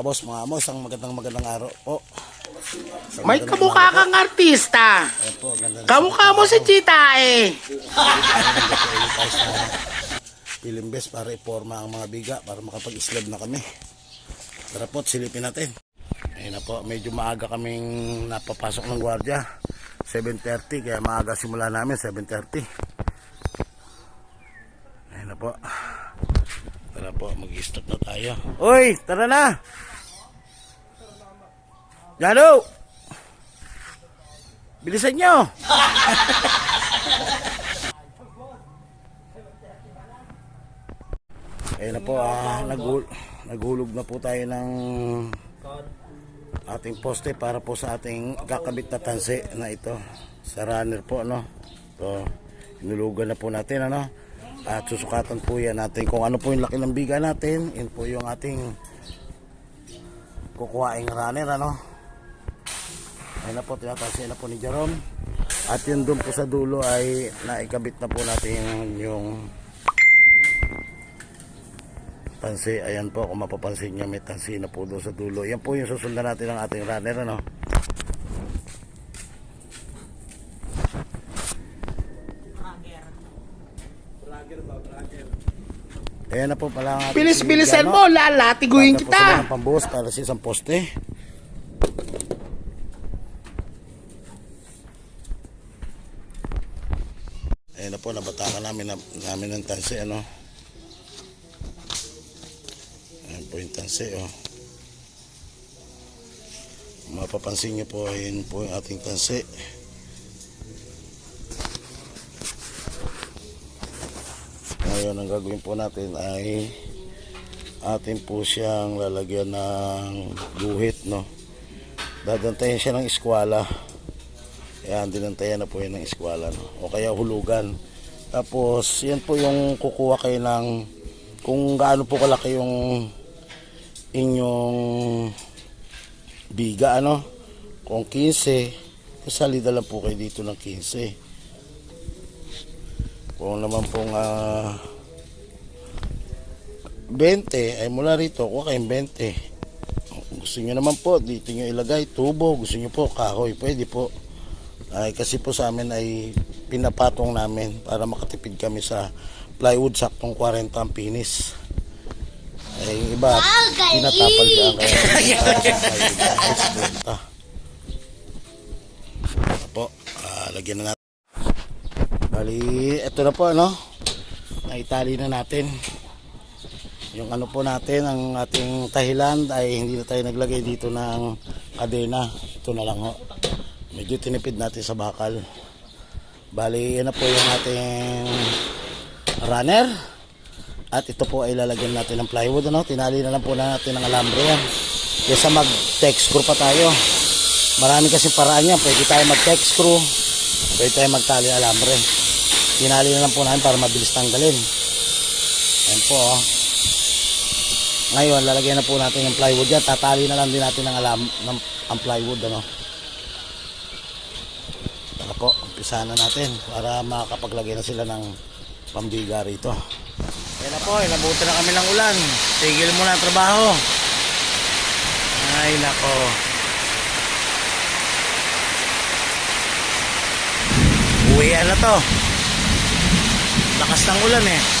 mga boss, mga amo, isang magandang magandang araw po. Isang May kamukha kang artista. po. Ayan po, ganda na- Kamukha mo si Chita eh. sa Pilimbes para iporma ang mga biga para makapag-islab na kami. Tara po, silipin natin. Ayun na po, medyo maaga kaming napapasok ng gwardiya. 7.30, kaya maaga simula namin, 7.30. Ayun na po. Tara po, mag-start na tayo. Uy, tara na! Jalo! Bilisan nyo! Ayun na po, ah, naghul naghulog na po tayo ng ating poste para po sa ating kakabit na tansi na ito sa runner po no. So, inulugan na po natin ano. At susukatan po yan natin kung ano po yung laki ng biga natin. Yun po yung ating kukuhaing runner ano. Ayun na po, tinatansi na po ni Jerome. At yun doon po sa dulo ay naikabit na po natin yung tansi. Ayan po, kung mapapansin nyo, may tansi na po doon sa dulo. Yan po yung susundan natin ng ating runner, ano? Ayan na po pala Bilis-bilisan mo, lalatiguin kita. pambuhos para sa isang poste. Po, nabatakan namin, na- namin ng tansi, ano? Ayan po yung tansi, oh. Mapapansin niyo po, ayan po yung ating tansi. Ngayon, ang gagawin po natin ay atin po siyang lalagyan ng guhit, no? Dadantayan siya ng eskwala. Ayan, dinantayan na po yan ng eskwala, no? O kaya hulugan. Tapos, yan po yung kukuha kayo ng kung gaano po kalaki yung inyong biga, ano? Kung 15, salida lang po kayo dito ng 15. Kung naman pong ah, 20, ay mula rito, kuha kayong 20. Kung Gusto nyo naman po, dito nyo ilagay, tubo, gusto nyo po, kahoy, pwede po. Ay, kasi po sa amin ay pinapatong namin para makatipid kami sa plywood, saktong 40 ang pinis. Ay, yung iba, tinatapal dyan kaya po, ah, lagyan na natin. Bali, ito na po, ano? Naitali na natin. Yung ano po natin, ang ating tahilan ay hindi na tayo naglagay dito ng kadena. Ito na lang ho. Medyo tinipid natin sa bakal. Bali, yan na po yung ating runner. At ito po ay lalagyan natin ng plywood. Ano? Tinali na lang po natin ng alambre yan. Kesa mag-text screw pa tayo. Marami kasi paraan yan. Pwede tayo mag-text screw. Pwede tayo magtali ng alambre. Tinali na lang po namin para mabilis tanggalin. Ayan po oh. Ngayon, lalagyan na po natin ng plywood yan. Tatali na lang din natin ng alam ng ang plywood ano. Tara po, umpisa na natin para makakapaglagay na sila ng pambiga rito. Ayan na po, inabuti na kami ng ulan. Tigil muna ang trabaho. Ay nako. Uwian na to. Lakas ng ulan eh.